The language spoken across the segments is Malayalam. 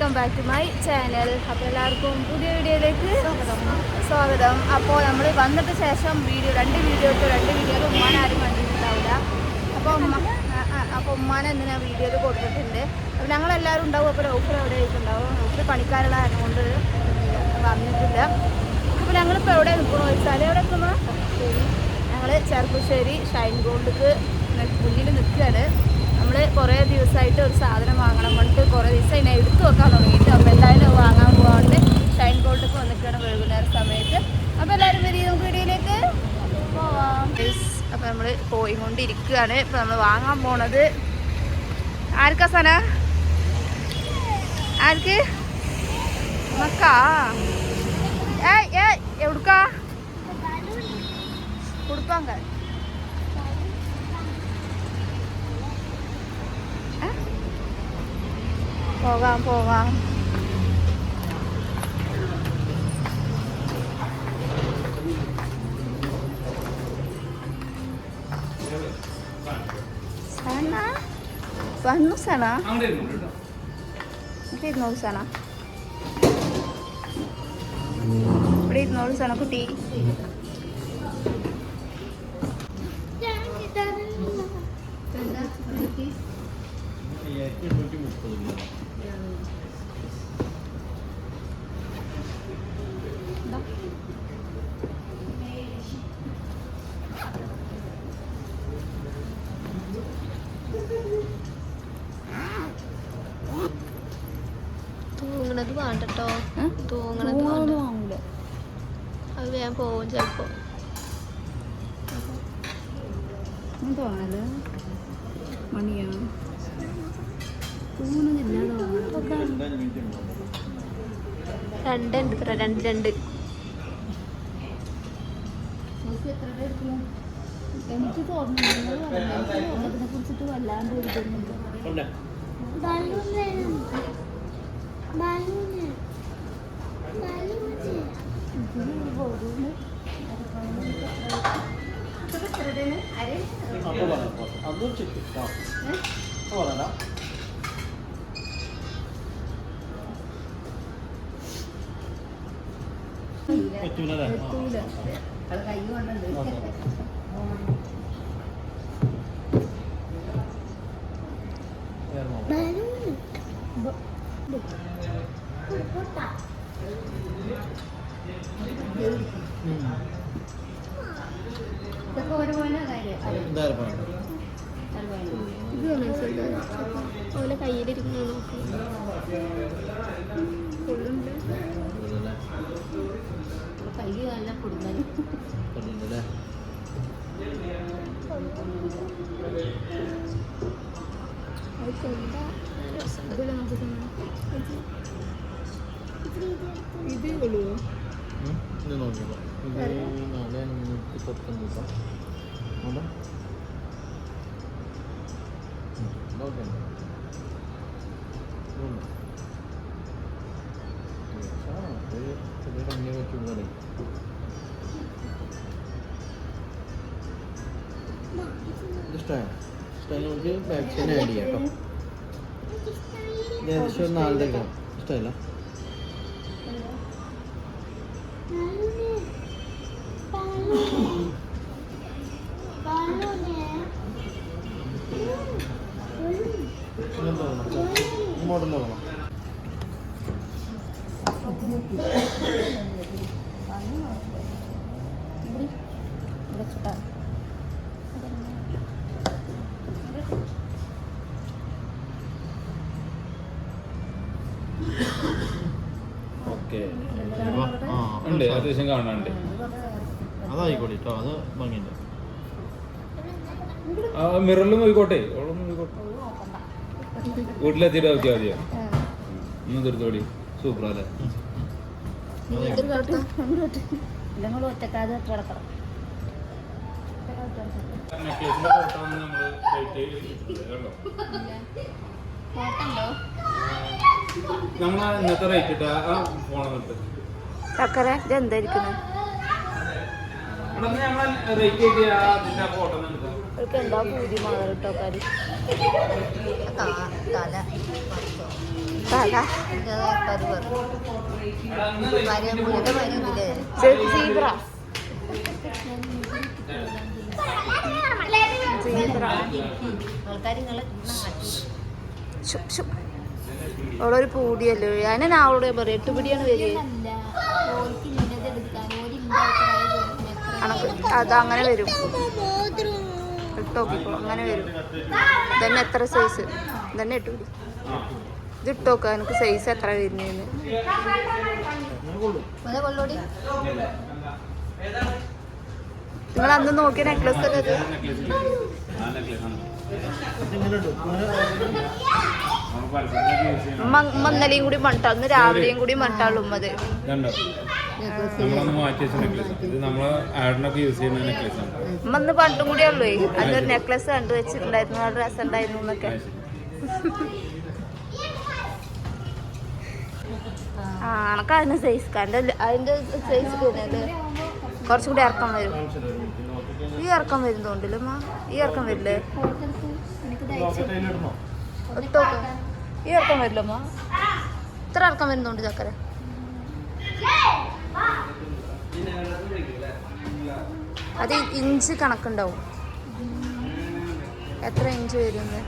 Welcome back to my channel. അപ്പോൾ എല്ലാവർക്കും പുതിയ വീഡിയോയിലേക്ക് സ്വാഗതം. അപ്പോൾ നമ്മൾ വന്നിട്ട് ശേഷം വീഡിയോ രണ്ട് വീഡിയോ രണ്ട് വീഡിയോയിൽ ഉമ്മാൻ ആരും കണ്ടിട്ടുണ്ടാവില്ല. അപ്പോൾ ഉമ്മ അപ്പോൾ ഉമ്മാൻ എന്തിനാ വീഡിയോയിൽ കൊടുത്തിട്ടുണ്ട്. അപ്പോൾ ഞങ്ങളെല്ലാവരും ഉണ്ടാവും. അപ്പോൾ ഓഫർ എവിടെ ആയിട്ടുണ്ടാവും. ഓഫർ പണിക്കാരുള്ള കാരണം കൊണ്ട് വന്നിട്ടില്ല. അപ്പോൾ ഞങ്ങളിപ്പോൾ എവിടെ നിൽക്കണോ വെച്ചാൽ എവിടെ നിൽക്കുന്നു ഞങ്ങൾ ചെറുപ്പശ്ശേരി ഷൈൻ ഗോൾഡ്ക്ക് മുന്നിൽ നിൽക്കുകയാണ്. നമ്മൾ കുറേ ദിവസമായിട്ട് ഒരു സാധനം വാങ്ങണം പറഞ്ഞിട്ട് കുറേ ദിവസം അതിനെ പോയിക്കൊണ്ടിരിക്കുകയാണ് ഇപ്പോൾ നമ്മൾ വാങ്ങാൻ പോണത് ആർക്കാ സന ആർക്ക് മക്കാ ഏയ് ഏയ് എവിടുക്കാ കൊടുപ്പാങ്ക പോകാം പോകാം വന്നു സന ഇവിടെ ഇരുന്നോളൂ സന ഇവിടെ ഇരുന്നോളൂ സന കുട്ടി? തൂങ്ങണത് വേണ്ടട്ടോ. ഏ? തൂങ്ങണത് വേണ്ട. വാങ്ങൂല. അത് വേഗം പോവും ചിലപ്പോ. തോന്നൽ. മണിയാ. തൂങ്ങുന്നില്ല രണ്ട് ഉണ്ട് ഇത്ര രണ്ട് രണ്ട്. എനിക്ക് തോന്നുന്നു അതിനെ കുറിച്ചിട്ട് വല്ലാണ്ട് എഴുതുന്നുണ്ട് എത്തൂല അത് കൈ കൊണ്ടുണ്ട് ഇതൊക്കെ ഒരു പോലെ കാര്യം ഇത് ഓലെ കയ്യിലിരിക്കുന്നു നോക്കി ഇതല്ലേ കൈ നല്ല കൊടുക്കാൻ കണ്ടിട്ടുണ്ടല്ലേ ഇത് കൊള്ളുവോ ഉം, ഇത് നോക്കിക്കോ ഇത് നാല് അഞ്ഞൂറ്റി പത്തൊമ്പത് അവിടെ ഓക്കെ ചെറിയ കണ്ണി പറ്റുമ്പോൾ ഇഷ്ടമായോ ഇഷ്ടമായി നമുക്ക് വാക്സിൻ ആഡ് ചെയ്യാം കേട്ടോ. ഏകദേശം ഒരു ഇങ്ങനത്തെ വേണം ഓക്കെ ഉണ്ട് അത്യാവശ്യം കാണാനുണ്ട്. അതായിക്കോട്ടെ കേട്ടോ അത് ഭംഗിയുണ്ട്. ആ മിററിൽ നോക്കിക്കോട്ടെ വീട്ടിലെത്തിയിട്ട് നോക്കിയാൽ മതിയോ? ഒന്ന് തീർത്തോടി സൂപ്പർ അല്ലേ? ഒറ്റക്കാതെ നമ്മൾ ഇന്നത്തെ റേറ്റ് ഇട്ട് ആ ഫോൺ നിർത്ത് ചക്കര ഇത് എന്തായിരിക്കുന്നത് നമ്മൾ റേറ്റ് ചെയ്ത് ആ അതിന്റെ ഫോട്ടോ എടുക്കാം അവർക്ക് എന്താ പൂതി മാറി കേട്ടോ കാര്യം തല? തല സീബ്ര സീബ്ര ശു, ശു. അവളൊരു പൂടിയല്ലോ ഞാൻ അവളോട് പറയാം എട്ട് പിടിയാണ് വരിക. അത് അങ്ങനെ വരും. ഇട്ടോക്കിക്കോ അങ്ങനെ വരും. ഇതന്നെ എത്ര സൈസ് ഇതന്നെ ഇട്ട് പിടി. ഇത് ഇട്ടോക്ക എനിക്ക് സൈസ് എത്ര വരുന്നതെന്ന് നിങ്ങൾ അന്ന് നോക്കിയ നെക്ലസ് അല്ലേ ഉമ്മ- ഇന്നലെയും കൂടി മണ്ടാ ഇന്ന് രാവിലെയും കൂടി മണ്ടാളും ഉമ്മത് ഇതുണ്ടോ? മാറ്റി വെച്ച നെക്ലേസ് ഇത് നമ്മൾ ആഡിനൊക്കെ യൂസ് ചെയ്യുന്ന നെക്ലേസ് ആണ്. ഉമ്മ ഇന്ന് പണ്ടും കൂടി ഉള്ളൂ. അതൊരു നെക്ലസ് കണ്ടു വെച്ചിട്ടുണ്ടായിരുന്നു. നല്ല രസം ഉണ്ടായിരുന്നു എന്നൊക്കെ. ആ എനക്ക് അതിന് സൈസ് കണ്ട അതിന്റെ സൈസ് പിന്നെ കുറച്ചും കൂടി ഇറക്കം വരും. ഈ ഇറക്കം വരും തോണ്ടില്ല ഈ ഇറക്കം വരില്ലേ? ഒട്ടോക്ക് ഈ ഇറക്കം വരില്ല അമ്മ ഇത്ര ഇറക്കം വരുന്നുണ്ട് ചക്കര. അത് ഇഞ്ച് കണക്കുണ്ടാവും. എത്ര ഇഞ്ച് വരുന്നത്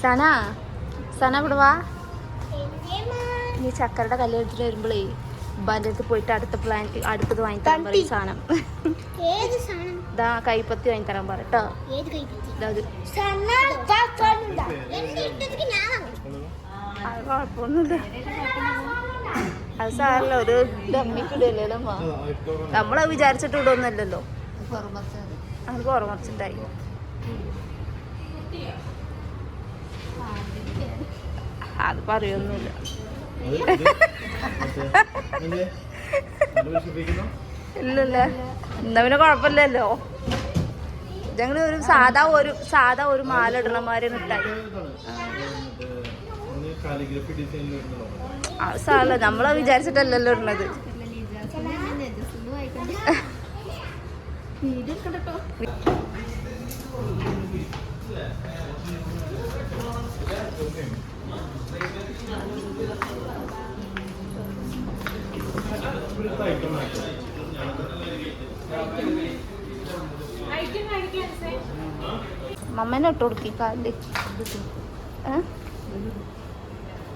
സന സന ഇവിടെ വാ. നീ ചക്കരയുടെ കല്യാണത്തിന് വരുമ്പോഴേ ഉപ്പാന്റെ അടുത്ത് പോയിട്ട് അടുത്ത പ്ലാൻ അടുത്തത് വാങ്ങിത്തരാൻ പറയും സാധനം ഇതാ കൈപ്പത്തി വാങ്ങിത്തരാൻ പറ കേട്ടോ ഏത് കൈപ്പറ്റി ഇതാ. ഇത് എന്റെ ഇഷ്ടത്തിന് ഞാൻ വാങ്ങും. അത് കുഴപ്പമൊന്നുമില്ല. അത് സാറല്ല ഒരു ഡമ്മിക്കിടല്ലേ നമ്മളത് വിചാരിച്ചിട്ട് ഇടൊന്നുമല്ലല്ലോ അത് പുറമറിച്ചുണ്ടായി അത് പറയൊന്നുമില്ല. ഇല്ലല്ല. എന്നാ പിന്നെ കുഴപ്പമില്ലല്ലോ. ഞങ്ങൾ ഒരു സാധാ ഒരു സാധാ ഒരു മാല ഇടണ മിഠായി വരുന്നതോ ആ സാറല്ല നമ്മളെ വിചാരിച്ചിട്ടല്ലല്ലോ ഇടണത് ആയിട്ട്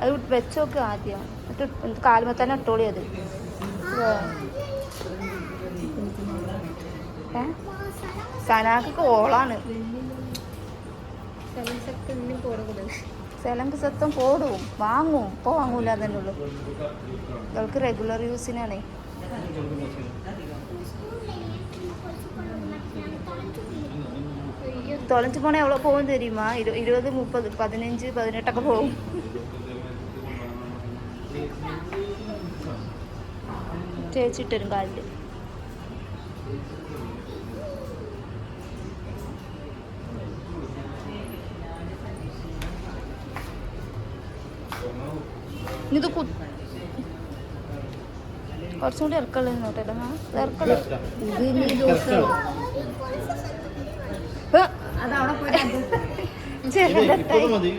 അത് വെച്ചോക്ക് ആദ്യം. കാലുമ്പോ തന്നെ ഇട്ടോളി സനാക്കൊക്കെ ഓളാണ്. സെലങ്ക് സത്വം പോടും. വാങ്ങും. ഇപ്പോൾ വാങ്ങൂല അതന്നെ ഉള്ളു. ഇവൾക്ക് റെഗുലർ യൂസിനാണ് തൊലഞ്ച് പോണേ എവ്വളോ പോകും തരുമാ ഇരുപത് മുപ്പത് പതിനഞ്ച് പതിനെട്ടൊക്കെ പോകും തേച്ചിട്ടരും കാലിൽ ഇത് കുറച്ചും കൂടി ഇറക്കളെ നോട്ടെ ഇറക്കളെ അതവിടെ ഇപ്പൊ മതി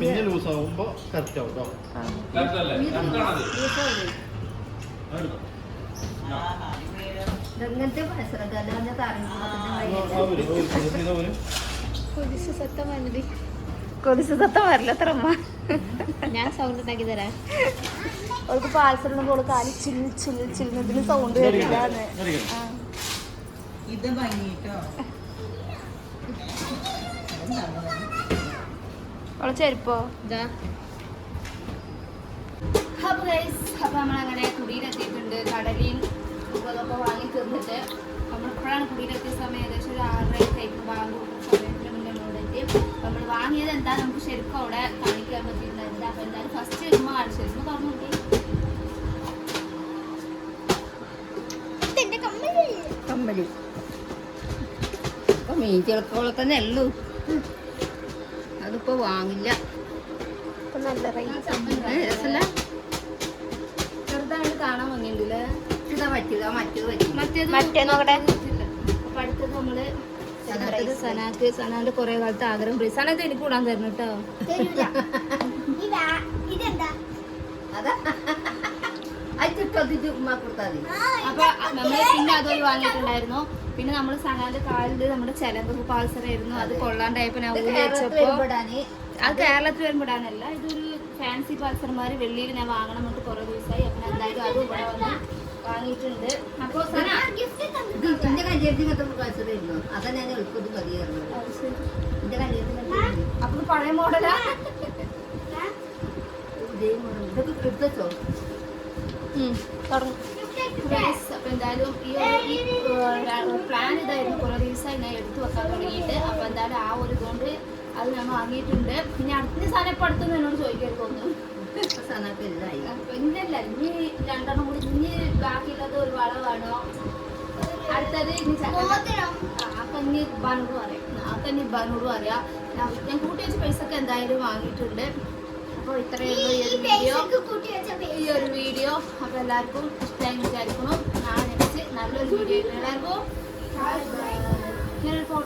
പിന്നെ ലൂസ് ആവുമ്പോ കറക്റ്റ് ആവും കേട്ടോ Correct അല്ലേ? കൊതിച്ച് സത്തം വന്നത് വരില്ല അത്ര അമ്മ ഞാൻ സൗണ്ട് ഉണ്ടാക്കി തരാം. അവൾക്ക് പാൽസരം പോലെ കാലി ചില്ല് ചില്ല് ചില്ലുന്നതിന് സൗണ്ട് കേട്ടില്ലാന്ന് ആ. ഇത് ഭംഗിട്ടോ? അവളെ ചെരുപ്പോ? ഇതാ. അപ്പൊ ഗൈസ് അപ്പൊ നമ്മളങ്ങനെ കുടിയിലെത്തിയിട്ടുണ്ട്. കടലിൽ വാങ്ങി തീർന്നിട്ട്. നമ്മളിപ്പോഴാണ് കുടിയിലെത്തിയ സമയം? ഏകദേശം ഒരു ആറര ആയിട്ട് ബാങ്ക് വാങ്ങിയത് എന്താ നമുക്ക് ശരിക്കും അവിടെ കാണിക്കാൻ പറ്റിയിട്ടുണ്ടായിരുന്നില്ല അപ്പൊ എന്തായാലും ഫസ്റ്റ് ഉമ്മ കാണിച്ചു ഉമ്മ പറഞ്ഞു നോക്കി. കമ്മലി. അപ്പൊ മീൻ ചിലപ്പോൾ തന്നെ ഉള്ളൂ. അതിപ്പോ വാങ്ങില്ല. ചെറുതായിട്ട് കാണാൻ ഭംഗിയുണ്ടല്ലേ? ഇതാ പറ്റിയതാ മറ്റേത് പറ്റി മറ്റേത് മറ്റേ നോക്കട്ടെ. അപ്പൊ അടുത്തത് നമ്മൾ അടുത്തത് സനാക്ക്. സനാന്റെ കുറെ കാലത്ത് ആഗ്രഹം പോയി. സനത്ത് എനിക്ക് കൂടാൻ തരണം കേട്ടോ. ഇതെന്താ? അതാ. അപ്പൊ നമ്മൾ പിന്നെ അതൊരു വാങ്ങിയിട്ടുണ്ടായിരുന്നു. പിന്നെ നമ്മൾ സനാന്റെ കാലിൽ നമ്മുടെ ചെലങ്ക് പാൽസറായിരുന്നു. അത് കൊള്ളാണ്ടായപ്പോ ഞാൻ വെച്ചപ്പോ അത് കേരളത്തിൽ വരുമ്പോഴാണല്ല. ഇതൊരു ഫാൻസി പാൽസർമാര് വെള്ളിയിൽ ഞാൻ വാങ്ങണം എന്നിട്ട് കുറെ ദിവസമായി അപ്പൊ എന്തായാലും അത് ഇവിടെ വന്ന് വാങ്ങിയിട്ടുണ്ട്. അപ്പൊ സന എന്റെ കല്യാണത്തിന് എത്ര പൈസയായിരുന്നു അതാ ഞാൻ എളുപ്പത്തിൽ മതിയായിരുന്നു എന്റെ കല്യാണത്തിന് അപ്പൊ പഴയ മോഡലാ? ഇതേ മോഡൽ. ഇതൊക്കെ എടുത്തോ അപ്പൊ എന്തായാലും ഈ ഒരു പ്ലാൻ ഇതായിരുന്നു. കുറെ ദിവസമായി ഞാൻ എടുത്തു വെക്കാൻ തുടങ്ങിയിട്ട്. അപ്പൊ എന്തായാലും ആ ഒരു ഇതുകൊണ്ട് അത് ഞാൻ വാങ്ങിയിട്ടുണ്ട്. പിന്നെ അടുത്ത സാധനം ഇപ്പൊ അടുത്തുനിന്ന് എന്നോട് ചോദിക്കാൻ തോന്നുന്നു ഇന്നല്ല ഇനി ബനൂട് പറയാം. അപ്പൊ ഇനി ബനൂട് പറയാം. ഞാൻ കൂട്ടി വെച്ച പൈസ ഒക്കെ എന്തായാലും വാങ്ങിയിട്ടുണ്ട്. അപ്പോൾ ഇത്രയേ ഉള്ളൂ ഈ ഒരു വീഡിയോ ഈ ഒരു വീഡിയോ അപ്പോൾ എല്ലാവർക്കും ഇഷ്ടമായി വിചാരിക്കണം നാളെ നെക്സ്റ്റ് നല്ലൊരു വീഡിയോ എല്ലാവർക്കും. ഞാനൊരു ഫോട്ടോ